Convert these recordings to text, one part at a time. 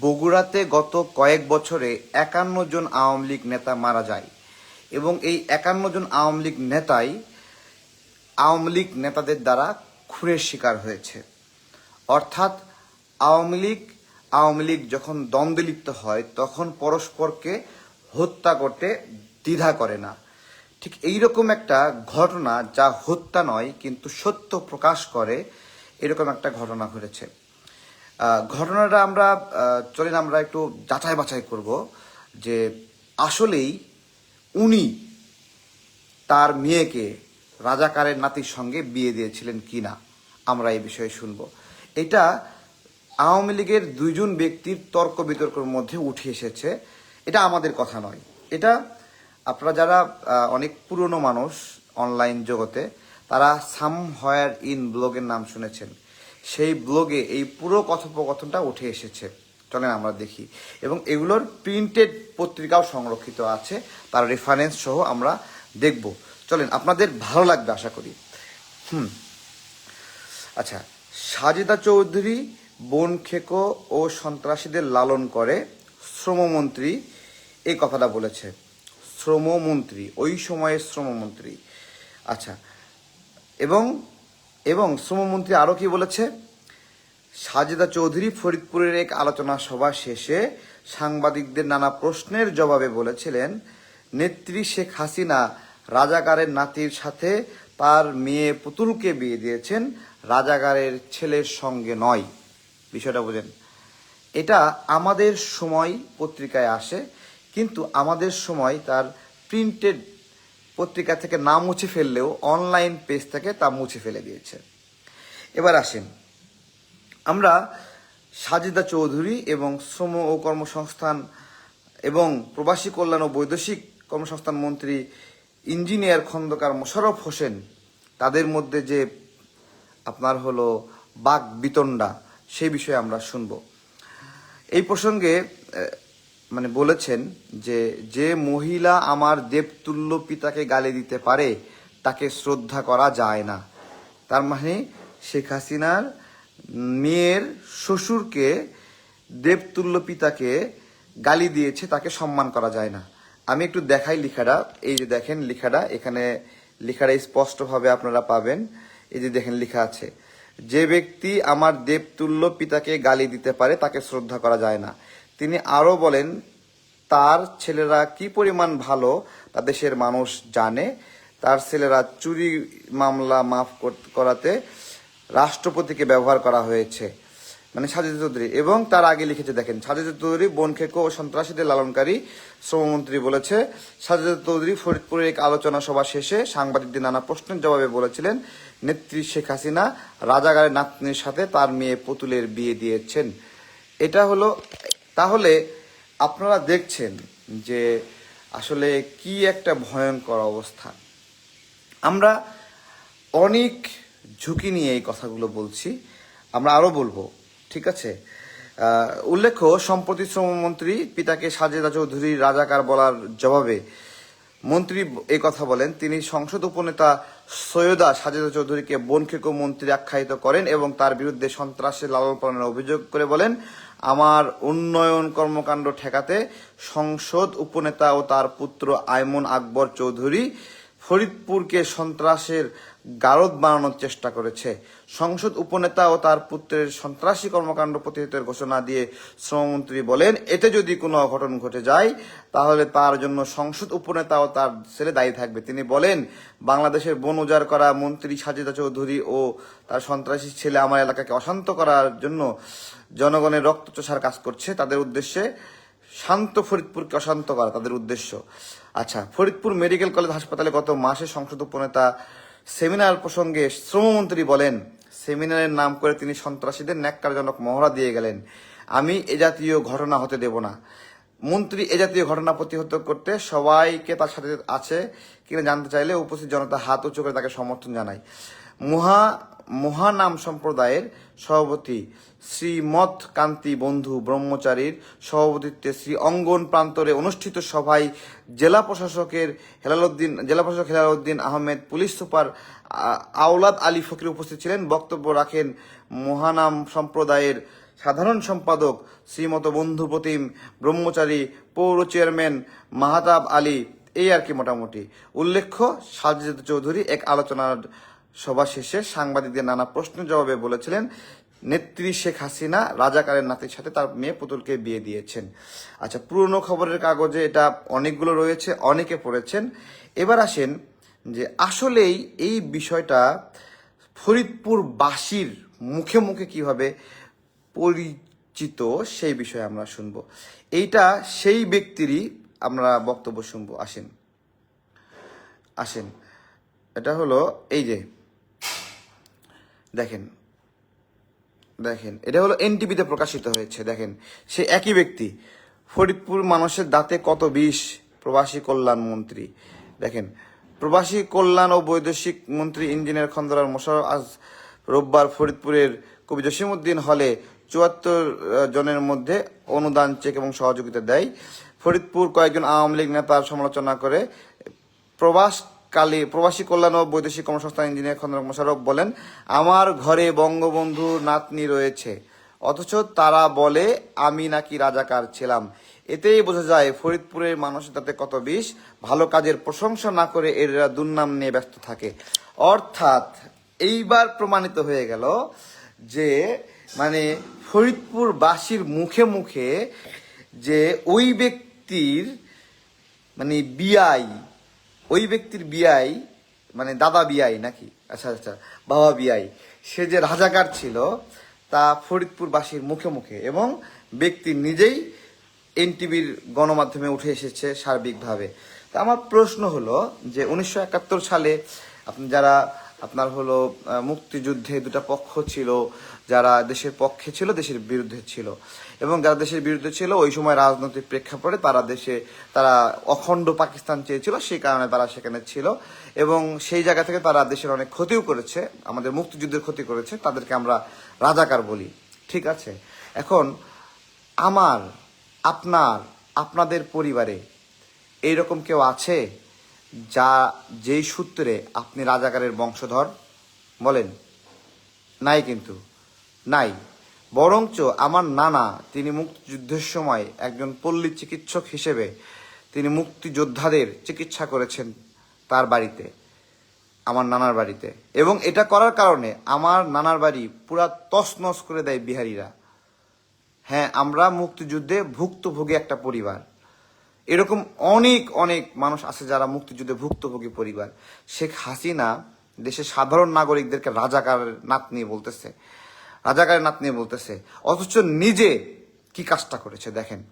বগুড়াতে গত কয়েক বছরে একান্ন জন আওয়ামী লীগ নেতা মারা যায় এবং এই একান্ন জন আওয়ামী লীগ নেতাই আওয়ামী লীগ নেতাদের দ্বারা খুনের শিকার হয়েছে। অর্থাৎ আওয়ামী লীগ আওয়ামী লীগ যখন দ্বন্দ্বে লিপ্ত হয়, তখন পরস্পরকে হত্যা করতে দ্বিধা করে না। ঠিক এইরকম একটা ঘটনা যা হত্যা নয়, কিন্তু সত্য প্রকাশ করে, এরকম একটা ঘটনা ঘটেছে। ঘটনাটা আমরা চলেন আমরা একটু যাচাই বাছাই করব যে আসলেই উনি তার মেয়েকে রাজাকারের নাতির সঙ্গে বিয়ে দিয়েছিলেন কিনা আমরা এই বিষয়ে শুনব। এটা আওয়ামী লীগের দুইজন ব্যক্তির তর্ক বিতর্কের মধ্যে উঠে এসেছে। এটা আমাদের কথা নয়। এটা আপনারা যারা অনেক পুরনো মানুষ অনলাইন জগতে, তারা সাম হয়ার ইন ব্লগের নাম শুনেছেন। সেই ব্লগে এই পুরো কথোপকথনটা উঠে এসেছে। চলেন আমরা দেখি। এবং এগুলোর প্রিন্টেড পত্রিকাও সংরক্ষিত আছে। তার রেফারেন্স সহ আমরা দেখব। চলেন, আপনাদের ভালো লাগবে আশা করি। হুম। আচ্ছা সাজেদা চৌধুরী, বন খেকো ও সন্ত্রাসীদের লালন করে, শ্রমমন্ত্রী এই কথাটা বলেছে। শ্রমমন্ত্রী, ওই সময়ের শ্রমমন্ত্রী। আচ্ছা এবং এবং শ্রমমন্ত্রী আরও কি বলেছে? সাজেদা চৌধুরী ফরিদপুরের এক আলোচনা সভা শেষে সাংবাদিকদের নানা প্রশ্নের জবাবে বলেছিলেন, নেত্রী শেখ হাসিনা রাজাকারের নাতির সাথে তার মেয়ে পুতুলকে বিয়ে দিয়েছেন, রাজাকারের ছেলের সঙ্গে নয়। বিষয়টা বোঝেন। এটা আমাদের সময় পত্রিকায় আসে, কিন্তু আমাদের সময় তার প্রিন্টেড পত্রিকা থেকে না মুছে ফেললেও অনলাইন পেজ থেকে তা মুছে ফেলে দিয়েছে। এবার আসেন। আমরা সাজিদা চৌধুরী এবং শ্রম ও কর্মসংস্থান এবং প্রবাসী কল্যাণ ও বৈদেশিক কর্মসংস্থান মন্ত্রী ইঞ্জিনিয়ার খন্দকার মোশাররফ হোসেন, তাদের মধ্যে যে আপনার হলো বাক বিতণ্ডা সেই বিষয়ে আমরা শুনব। এই প্রসঙ্গে মানে বলেছেন যে যে মহিলা আমার দেবতুল্য পিতাকে গালি দিতে পারে, তাকে শ্রদ্ধা করা যায় না। তার মানে শেখ হাসিনার মেয়ের শ্বশুরকে দেবতুল্য পিতাকে গালি দিয়েছে, তাকে সম্মান করা যায় না। আমি একটু দেখাই লিখাটা। এই যে দেখেন লেখাটা, এখানে লেখাটা স্পষ্টভাবে আপনারা পাবেন। এই যে দেখেন লেখা আছে, যে ব্যক্তি আমার দেবতুল্য পিতাকে গালি দিতে পারে, তাকে শ্রদ্ধা করা যায় না। তিনি আরও বলেন, তার ছেলেরা কি পরিমাণ ভালো তা দেশের মানুষ জানে। তার ছেলেরা চুরি মামলা মাফ কর- করাতে রাষ্ট্রপতিকে ব্যবহার করা হয়েছে। মানে সাজিদ চৌধুরী। এবং তার আগে লিখেছে, দেখেন, সাজিদ চৌধুরী বনখেকো ও সন্ত্রাসীদের লালনকারী শ্রমমন্ত্রী বলেছে, সাজিদ চৌধুরী ফরিদপুরের এক আলোচনা সভা শেষে সাংবাদিকদের নানা প্রশ্নের জবাবে বলেছিলেন, নেত্রী শেখ হাসিনা রাজাগারের নাতনির সাথে তার মেয়ে পুতুলের বিয়ে দিয়েছেন। এটা হলো তাহলে আপনারা দেখছেন যে আসলে কি একটা ভয়ঙ্কর অবস্থা। আমরা অনেক ঝুঁকি নিয়ে এই কথাগুলো বলছি, আমরা আরও বলব, ঠিক আছে? উল্লেখ্য, সম্প্রতি শ্রমমন্ত্রী পিতাকে সাজেদা চৌধুরী রাজাকার বলার জবাবে মন্ত্রী এই কথা বলেন, তিনি সংসদ উপনেতা সৈয়দা সাজেদা চৌধুরীকে বনখেকো মন্ত্রী আখ্যায়িত করেন এবং তার বিরুদ্ধে সন্ত্রাসের লালন পালনের অভিযোগ করে বলেন আমার উন্নয়ন কর্মকাণ্ড ঠেকাতে সংসদ উপনেতা ও তার পুত্র আইমন আকবর চৌধুরী ফরিদপুরকে সন্ত্রাসের গারদ বানানোর চেষ্টা করেছে। সংসদ উপনেতা ও তার পুত্রের সন্ত্রাসী কর্মকাণ্ড প্রতিহতের ঘোষণা দিয়ে শ্রমমন্ত্রী বলেন, এতে যদি কোনো অঘটন ঘটে যায়, তাহলে তার জন্য সংসদ উপনেতা ও তার ছেলে দায়ী থাকবে। তিনি বলেন, বাংলাদেশের বন উজাড় করা মন্ত্রী সাজিদা চৌধুরী ও তার সন্ত্রাসী ছেলে আমার এলাকাকে অশান্ত করার জন্য জনগণের রক্ত চোষার কাজ করছে। তাদের উদ্দেশ্যে শান্ত ফরিদপুরকে অশান্ত করা তাদের উদ্দেশ্য। আচ্ছা ফরিদপুর মেডিকেল কলেজ হাসপাতালে গত মাসে সংসদ উপনেতা সেমিনার প্রসঙ্গে শ্রমমন্ত্রী বলেন, সেমিনারের নাম করে তিনি সন্ত্রাসীদের ন্যাক্কারজনক মহড়া দিয়ে গেলেন। আমি এ জাতীয় ঘটনা হতে দেব না। মন্ত্রী এ জাতীয় ঘটনা প্রতিহত করতে সবাইকে তার সাথে আছে কিনা জানতে চাইলে উপস্থিত জনতা হাত উঁচু করে তাকে সমর্থন জানায়। মহা মহানাম সম্প্রদায়ের সভাপতি শ্রীমৎ কান্তি বন্ধু ব্রহ্মচারীর সভাপতিত্বে শ্রী অঙ্গন প্রান্তরে অনুষ্ঠিত সভায় জেলা প্রশাসকের হেলালুদ্দিন জেলা প্রশাসক হেলালুদ্দিন আহমেদ, পুলিশ সুপার আওলাদ আলী ফকির উপস্থিত ছিলেন। বক্তব্য রাখেন মহানাম সম্প্রদায়ের সাধারণ সম্পাদক শ্রীমত বন্ধু প্রতিম ব্রহ্মচারী, পৌর চেয়ারম্যান মাহাতাব আলী। এই আর কি মোটামুটি। উল্লেখ্য, সাজিদ চৌধুরী, এক আলোচনার সভা শেষে সাংবাদিকদের নানা প্রশ্নের জবাবে বলেছিলেন, নেত্রী শেখ হাসিনা রাজাকারের নাতির সাথে তার মেয়ে পুতুলকে বিয়ে দিয়েছেন। আচ্ছা পুরনো খবরের কাগজে এটা অনেকগুলো রয়েছে, অনেকে পড়েছেন। এবার আসেন যে আসলেই এই বিষয়টা ফরিদপুরবাসীর মুখে মুখে কীভাবে পরিচিত সেই বিষয়ে আমরা শুনব। এইটা সেই ব্যক্তিরই আমরা বক্তব্য শুনব। আসেন। আসেন। এটা হলো এই যে দেখেন দেখেন, এটা হলো এনটিভিতে প্রকাশিত হয়েছে, দেখেন। সে একই ব্যক্তি, ফরিদপুর মানুষের দাঁতে কত বিষ? প্রবাসী কল্যাণ মন্ত্রী। দেখেন, প্রবাসী কল্যাণ ও বৈদেশিক মন্ত্রী ইঞ্জিনিয়ার খন্দরার মোশারফ আজ রোববার ফরিদপুরের কবি জসিমউদ্দিন হলে চুয়াত্তর জনের মধ্যে অনুদান, চেক এবং সহযোগিতা দেয়। ফরিদপুর কয়েকজন আওয়ামী লীগ নেতার সমালোচনা করে প্রবাসকালী প্রবাসী কল্যাণ ও বৈদেশিক কর্মসংস্থান ইঞ্জিনিয়ার খন্দক মোশারফ বলেন, আমার ঘরে বঙ্গবন্ধু নাতনি রয়েছে। অথচ তারা বলে, আমি নাকি রাজাকার ছিলাম। এতেই বোঝা যায় ফরিদপুরের মানুষের তাতে কত বিষ। ভালো কাজের প্রশংসা না করে এরা দুর্নাম নিয়ে ব্যস্ত থাকে। অর্থাৎ এইবার প্রমাণিত হয়ে গেল যে মানে ফরিদপুরবাসীর মুখে মুখে যে ওই ব্যক্তির মানে বিআই ওই ব্যক্তির বিয়াই মানে দাদা বিয়াই নাকি? আচ্ছা আচ্ছা বাবা বিয়াই। সে যে রাজাকার ছিল, তা ফরিদপুরবাসীর মুখে মুখে এবং ব্যক্তি নিজেই এনটিভির গণমাধ্যমে উঠে এসেছে সার্বিকভাবে। তা আমার প্রশ্ন হলো যে উনিশশো একাত্তর সালে আপনি যারা আপনার হলো মুক্তিযুদ্ধে দুটা পক্ষ ছিল, যারা দেশের পক্ষে ছিল, দেশের বিরুদ্ধে ছিল। এবং যারা দেশের বিরুদ্ধে ছিল, ওই সময় রাজনৈতিক প্রেক্ষাপটে তারা দেশে, তারা অখণ্ড পাকিস্তান চেয়েছিল, সেই কারণে তারা সেখানে ছিল। এবং সেই জায়গা থেকে তারা দেশের অনেক ক্ষতিও করেছে, আমাদের মুক্তিযুদ্ধের ক্ষতি করেছে, তাদেরকে আমরা রাজাকার বলি। ঠিক আছে? এখন, আমার, আপনার, আপনাদের পরিবারে এইরকম কেউ আছে? যা যেই সূত্রে আপনি রাজাকারের বংশধর বলেন, নাই কিন্তু, নাই। বরঞ্চ আমার নানা, তিনি মুক্তিযুদ্ধের সময় একজন পল্লী চিকিৎসক হিসেবে তিনি মুক্তিযোদ্ধাদের চিকিৎসা করেছেন তার বাড়িতে, আমার নানার বাড়িতে। এবং এটা করার কারণে আমার নানার বাড়ি পুরা তছনছ করে দেয় বিহারীরা। হ্যাঁ আমরা মুক্তিযুদ্ধে ভুক্তভোগী একটা পরিবার। এরকম অনেক অনেক মানুষ আছে যারা মুক্তিযুদ্ধে ভুক্তভোগী পরিবার। শেখ হাসিনা দেশের সাধারণ নাগরিকদেরকে রাজাকারের নাতনি বলতেছে। রাজাকারের নাতনি বলতেছে। অথচ নিজে কি কাজটা করেছে দেখেন।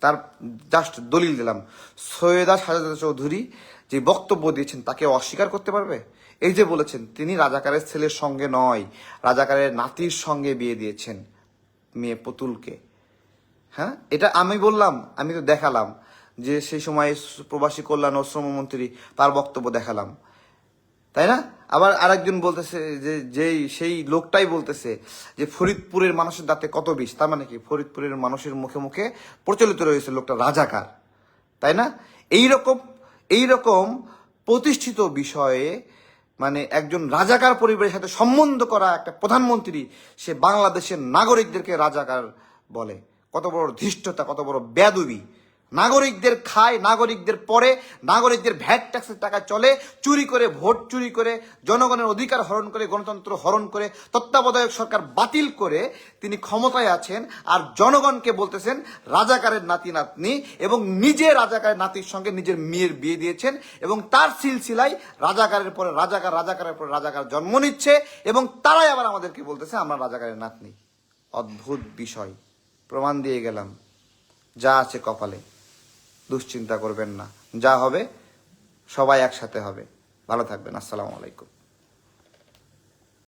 তার জাস্ট দলিল দিলাম। সৈয়দা সাজাদা চৌধুরী যে বক্তব্য দিয়েছেন তাকে অস্বীকার করতে পারবে? এই যে বলেছেন, তিনি রাজাকারের ছেলের সঙ্গে নয়, রাজাকারের নাতির সঙ্গে বিয়ে দিয়েছেন মেয়ে পুতুলকে। হ্যাঁ? এটা আমি বললাম, আমি তো দেখালাম। যে সেই সময় প্রবাসী কল্যাণ ও শ্রমমন্ত্রী তার বক্তব্য দেখালাম। তাই না? আবার আরেকজন বলতেছে যে, যেই, সেই লোকটাই বলতেছে যে, ফরিদপুরের মানুষের দাঁতে কত বিষ? তার মানে কি? ফরিদপুরের মানুষের মুখে মুখে প্রচলিত রয়েছে লোকটা রাজাকার। তাই না? এই রকম এই রকম প্রতিষ্ঠিত বিষয়ে মানে একজন রাজাকার পরিবারের সাথে সম্বন্ধ করা একটা প্রধানমন্ত্রী, সে বাংলাদেশের নাগরিকদেরকে রাজাকার বলে। কত বড় ধৃষ্টতা, কত বড় বেদবি নাগরিকদের খায়, নাগরিকদের পরে, নাগরিকদের ভ্যাট ট্যাক্সের টাকা চলে, চুরি করে, ভোট চুরি করে, জনগণের অধিকার হরণ করে, গণতন্ত্র হরণ করে, তত্ত্বাবধায়ক সরকার বাতিল করে তিনি ক্ষমতায় আছেন আর জনগণকে বলতেছেন রাজাকারের নাতি নাতনি এবং নিজে রাজাকারের নাতির সঙ্গে নিজের মেয়ের বিয়ে দিয়েছেন এবং তার সিলসিলায় রাজাকারের পরে রাজাকার, রাজাকারের পরে রাজাকার জন্ম নিচ্ছে এবং তারাই আবার আমাদেরকে বলতেছে, আমরা রাজাকারের নাতনি। অদ্ভুত বিষয়। প্রমাণ দিয়ে গেলাম। যা আছে কপালে। দুশ্চিন্তা করবেন না। যা হবে সবাই একসাথে হবে। ভালো থাকবেন। আসসালামু আলাইকুম।